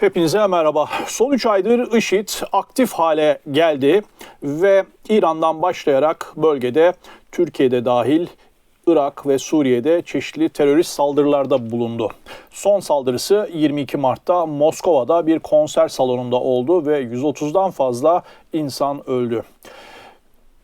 Hepinize merhaba. Son 3 aydır IŞİD aktif hale geldi ve İran'dan başlayarak bölgede Türkiye'de dahil Irak ve Suriye'de çeşitli terörist saldırılarda bulundu. Son saldırısı 22 Mart'ta Moskova'da bir konser salonunda oldu ve 130'dan fazla insan öldü.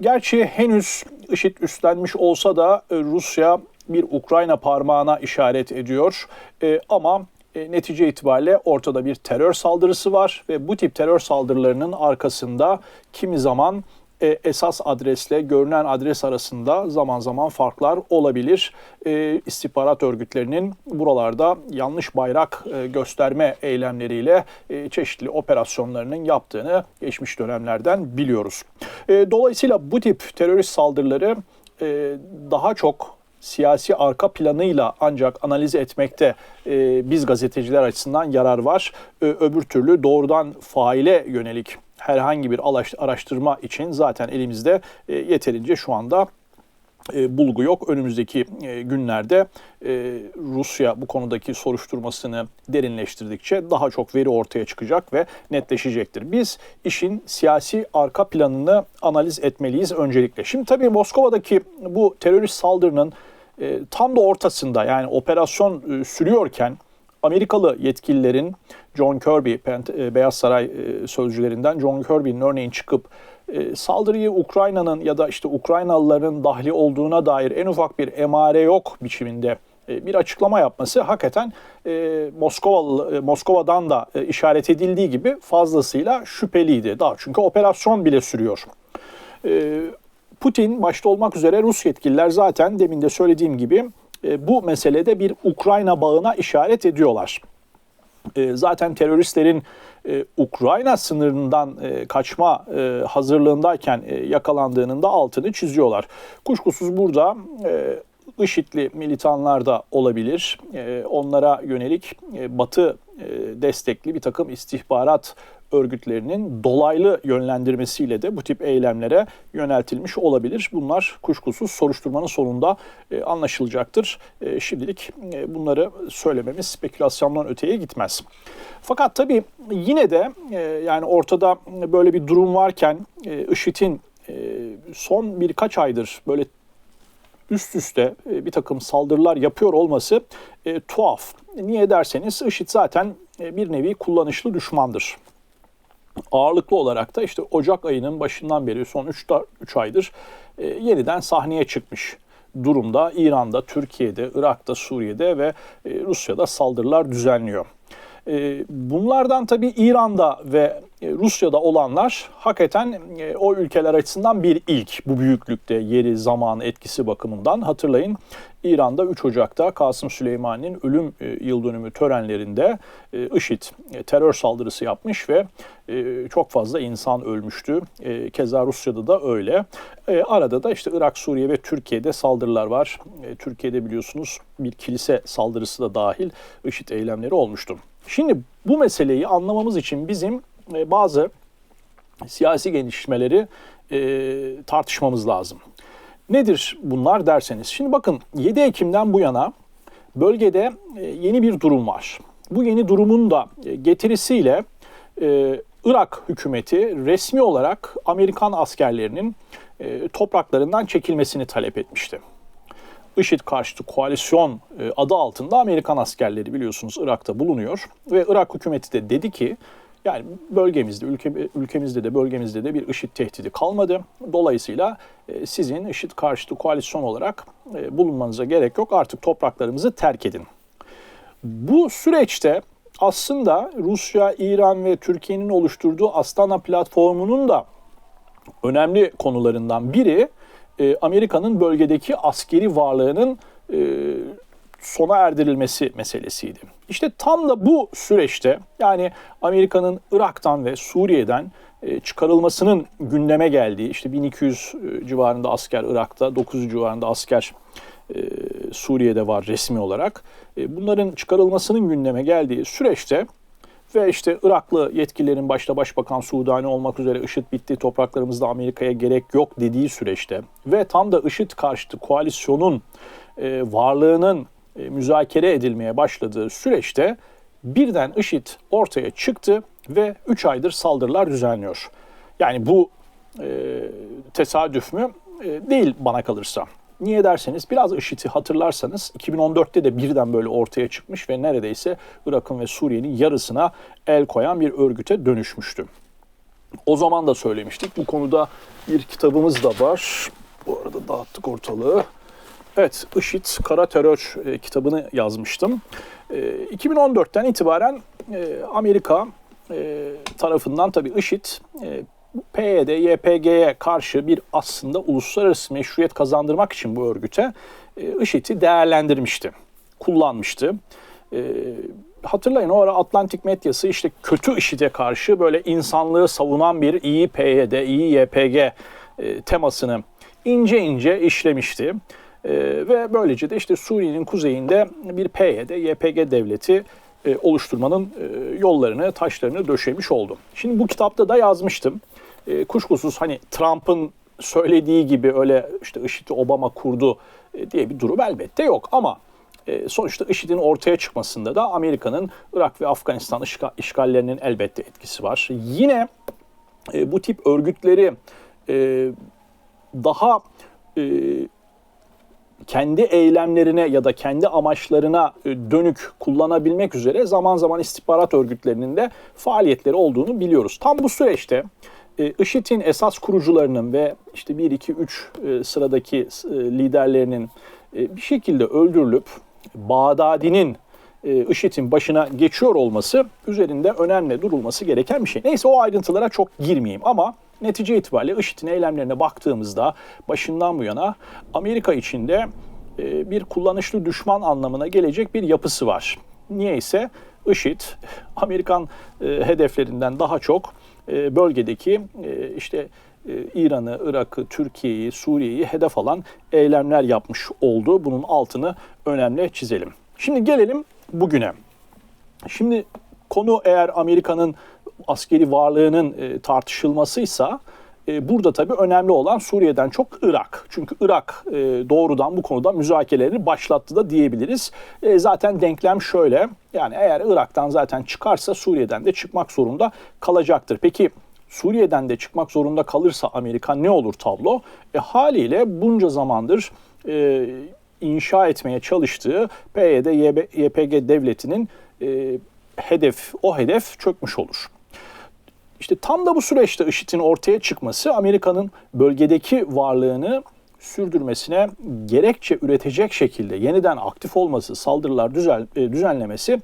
Gerçi henüz IŞİD üstlenmiş olsa da e, Rusya bir Ukrayna parmağına işaret ediyor. E, ama e, netice itibariyle ortada bir terör saldırısı var ve bu tip terör saldırılarının arkasında kimi zaman e, esas adresle görünen adres arasında zaman zaman farklar olabilir. E, istihbarat örgütlerinin buralarda yanlış bayrak e, gösterme eylemleriyle çeşitli operasyonlarının yaptığını geçmiş dönemlerden biliyoruz. Dolayısıyla bu tip terörist saldırıları daha çok siyasi arka planıyla ancak analiz etmekte e, biz gazeteciler açısından yarar var. E, öbür türlü doğrudan faile yönelik herhangi bir araştırma için zaten elimizde e, yeterince şu anda e, bulgu yok. Önümüzdeki e, günlerde e, Rusya bu konudaki soruşturmasını derinleştirdikçe daha çok veri ortaya çıkacak ve netleşecektir. Biz işin siyasi arka planını analiz etmeliyiz öncelikle. Şimdi tabii Moskova'daki bu terörist saldırının e, tam da ortasında yani operasyon e, sürüyorken Amerikalı yetkililerin John Kirby, e, Beyaz Saray e, sözcülerinden John Kirby'nin örneğin çıkıp e, saldırıyı Ukrayna'nın ya da işte Ukraynalıların dahli olduğuna dair en ufak bir emare yok biçiminde e, bir açıklama yapması hakikaten e, Moskova e, Moskova'dan da e, işaret edildiği gibi fazlasıyla şüpheliydi. Daha çünkü operasyon bile sürüyor. E, Putin başta olmak üzere Rus yetkililer zaten demin de söylediğim gibi e, bu meselede bir Ukrayna bağına işaret ediyorlar. E, zaten teröristlerin e, Ukrayna sınırından kaçma hazırlığındayken yakalandığının da altını çiziyorlar. Kuşkusuz burada IŞİD'li militanlar da olabilir. Onlara yönelik Batı destekli bir takım istihbarat örgütlerinin dolaylı yönlendirmesiyle de bu tip eylemlere yöneltilmiş olabilir. Bunlar kuşkusuz soruşturmanın sonunda e, anlaşılacaktır. E, şimdilik e, bunları söylememiz spekülasyondan öteye gitmez. Fakat tabii yine de e, yani ortada böyle bir durum varken e, IŞİD'in e, son birkaç aydır böyle üst üste e, bir takım saldırılar yapıyor olması e, tuhaf. Niye derseniz IŞİD zaten e, bir nevi kullanışlı düşmandır ağırlıklı olarak da işte Ocak ayının başından beri son 3, 3 aydır e, yeniden sahneye çıkmış durumda. İran'da, Türkiye'de, Irak'ta, Suriye'de ve e, Rusya'da saldırılar düzenliyor. E, bunlardan tabii İran'da ve Rusya'da olanlar hakikaten e, o ülkeler açısından bir ilk bu büyüklükte yeri, zaman, etkisi bakımından. Hatırlayın İran'da 3 Ocak'ta Kasım Süleyman'ın ölüm yıl dönümü törenlerinde IŞİD terör saldırısı yapmış ve çok fazla insan ölmüştü. Keza Rusya'da da öyle. Arada da işte Irak, Suriye ve Türkiye'de saldırılar var. Türkiye'de biliyorsunuz bir kilise saldırısı da dahil IŞİD eylemleri olmuştu. Şimdi bu meseleyi anlamamız için bizim e, bazı siyasi gelişmeleri e, tartışmamız lazım. Nedir bunlar derseniz. Şimdi bakın 7 Ekim'den bu yana bölgede e, yeni bir durum var. Bu yeni durumun da getirisiyle Irak hükümeti resmi olarak Amerikan askerlerinin topraklarından çekilmesini talep etmişti. IŞİD karşıtı koalisyon adı altında Amerikan askerleri biliyorsunuz Irak'ta bulunuyor ve Irak hükümeti de dedi ki yani bölgemizde, ülke, ülkemizde de bölgemizde de bir IŞİD tehdidi kalmadı. Dolayısıyla e, sizin IŞİD karşıtı koalisyon olarak e, bulunmanıza gerek yok. Artık topraklarımızı terk edin. Bu süreçte aslında Rusya, İran ve Türkiye'nin oluşturduğu Astana platformunun da önemli konularından biri e, Amerika'nın bölgedeki askeri varlığının sona erdirilmesi meselesiydi. İşte tam da bu süreçte yani Amerika'nın Irak'tan ve Suriye'den e, çıkarılmasının gündeme geldiği işte 1200 civarında asker Irak'ta, 900 civarında asker Suriye'de var resmi olarak. Bunların çıkarılmasının gündeme geldiği süreçte ve işte Iraklı yetkililerin başta Başbakan Sudani olmak üzere IŞİD bitti, topraklarımızda Amerika'ya gerek yok dediği süreçte ve tam da IŞİD karşıtı koalisyonun e, varlığının e, müzakere edilmeye başladığı süreçte birden IŞİD ortaya çıktı ve 3 aydır saldırılar düzenliyor. Yani bu e, tesadüf mü? E, değil bana kalırsa. Niye derseniz biraz IŞİD'i hatırlarsanız 2014'te de birden böyle ortaya çıkmış ve neredeyse Irak'ın ve Suriye'nin yarısına el koyan bir örgüte dönüşmüştü. O zaman da söylemiştik. Bu konuda bir kitabımız da var. Bu arada dağıttık ortalığı. Evet, IŞİD Kara Terör e, kitabını yazmıştım. E, 2014'ten itibaren e, Amerika e, tarafından tabii IŞİD e, PYD, YPG'ye karşı bir aslında uluslararası meşruiyet kazandırmak için bu örgüte e, IŞİD'i değerlendirmişti, kullanmıştı. E, hatırlayın o ara Atlantik medyası işte kötü IŞİD'e karşı böyle insanlığı savunan bir iyi PYD, iyi YPG e, temasını ince ince işlemişti. E, ve böylece de işte Suriye'nin kuzeyinde bir PYD, YPG devleti e, oluşturmanın e, yollarını, taşlarını döşemiş oldu. Şimdi bu kitapta da yazmıştım. E, kuşkusuz hani Trump'ın söylediği gibi öyle işte IŞİD'i Obama kurdu e, diye bir durum elbette yok ama e, sonuçta IŞİD'in ortaya çıkmasında da Amerika'nın Irak ve Afganistan işgallerinin elbette etkisi var. Yine e, bu tip örgütleri e, daha kendi eylemlerine ya da kendi amaçlarına e, dönük kullanabilmek üzere zaman zaman istihbarat örgütlerinin de faaliyetleri olduğunu biliyoruz. Tam bu süreçte e, IŞİD'in esas kurucularının ve işte 1, 2, 3 sıradaki e, liderlerinin bir şekilde öldürülüp Bağdadi'nin IŞİD'in başına geçiyor olması üzerinde önemli durulması gereken bir şey. Neyse o ayrıntılara çok girmeyeyim ama netice itibariyle IŞİD'in eylemlerine baktığımızda başından bu yana Amerika içinde e, bir kullanışlı düşman anlamına gelecek bir yapısı var. Niye ise IŞİD Amerikan e, hedeflerinden daha çok e, bölgedeki işte İran'ı, Irak'ı, Türkiye'yi, Suriye'yi hedef alan eylemler yapmış oldu. Bunun altını önemli çizelim. Şimdi gelelim bugüne. Şimdi konu eğer Amerika'nın askeri varlığının e, tartışılmasıysa e, burada tabii önemli olan Suriye'den çok Irak. Çünkü Irak e, doğrudan bu konuda müzakereleri başlattı da diyebiliriz. E, zaten denklem şöyle. Yani eğer Irak'tan zaten çıkarsa Suriye'den de çıkmak zorunda kalacaktır. Peki Suriye'den de çıkmak zorunda kalırsa Amerika ne olur tablo? E, haliyle bunca zamandır e, inşa etmeye çalıştığı PYD, YPG devletinin e, hedef, o hedef çökmüş olur. İşte tam da bu süreçte IŞİD'in ortaya çıkması Amerika'nın bölgedeki varlığını sürdürmesine gerekçe üretecek şekilde yeniden aktif olması, saldırılar düzen, e, düzenlemesi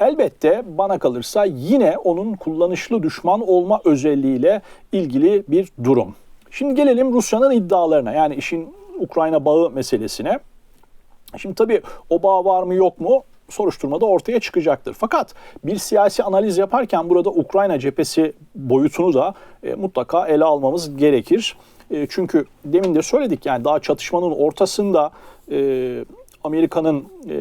elbette bana kalırsa yine onun kullanışlı düşman olma özelliğiyle ilgili bir durum. Şimdi gelelim Rusya'nın iddialarına yani işin Ukrayna bağı meselesine. Şimdi tabii o bağ var mı yok mu soruşturmada ortaya çıkacaktır. Fakat bir siyasi analiz yaparken burada Ukrayna cephesi boyutunu da e, mutlaka ele almamız gerekir. E, çünkü demin de söyledik yani daha çatışmanın ortasında e, Amerika'nın e,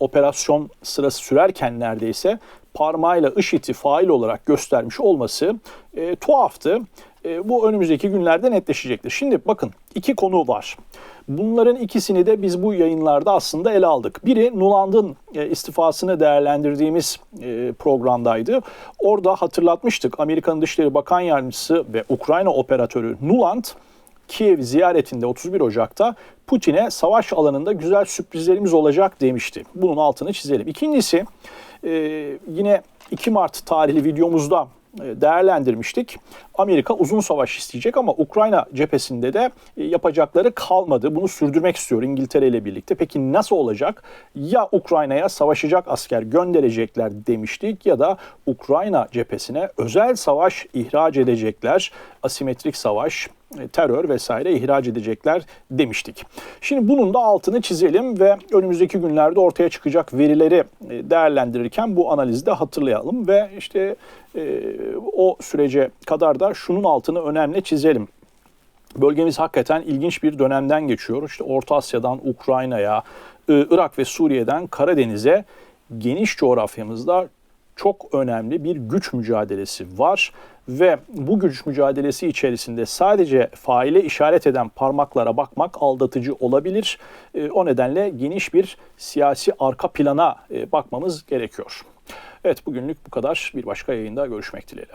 operasyon sırası sürerken neredeyse parmağıyla IŞİD'i fail olarak göstermiş olması e, tuhaftı. E, bu önümüzdeki günlerde netleşecektir. Şimdi bakın iki konu var. Bunların ikisini de biz bu yayınlarda aslında ele aldık. Biri Nuland'ın e, istifasını değerlendirdiğimiz e, programdaydı. Orada hatırlatmıştık Amerikan Dışişleri Bakan Yardımcısı ve Ukrayna operatörü Nuland Kiev ziyaretinde 31 Ocak'ta Putin'e savaş alanında güzel sürprizlerimiz olacak demişti. Bunun altını çizelim. İkincisi e, yine 2 Mart tarihli videomuzda e, değerlendirmiştik. Amerika uzun savaş isteyecek ama Ukrayna cephesinde de e, yapacakları kalmadı. Bunu sürdürmek istiyor İngiltere ile birlikte. Peki nasıl olacak? Ya Ukrayna'ya savaşacak asker gönderecekler demiştik ya da Ukrayna cephesine özel savaş ihraç edecekler. Asimetrik savaş, terör vesaire ihraç edecekler demiştik. Şimdi bunun da altını çizelim ve önümüzdeki günlerde ortaya çıkacak verileri değerlendirirken bu analizi de hatırlayalım ve işte e, o sürece kadar da şunun altını önemli çizelim. Bölgemiz hakikaten ilginç bir dönemden geçiyor. İşte Orta Asya'dan Ukrayna'ya, Irak ve Suriye'den Karadeniz'e geniş coğrafyamızda çok önemli bir güç mücadelesi var ve bu güç mücadelesi içerisinde sadece faile işaret eden parmaklara bakmak aldatıcı olabilir. O nedenle geniş bir siyasi arka plana bakmamız gerekiyor. Evet bugünlük bu kadar. Bir başka yayında görüşmek dileğiyle.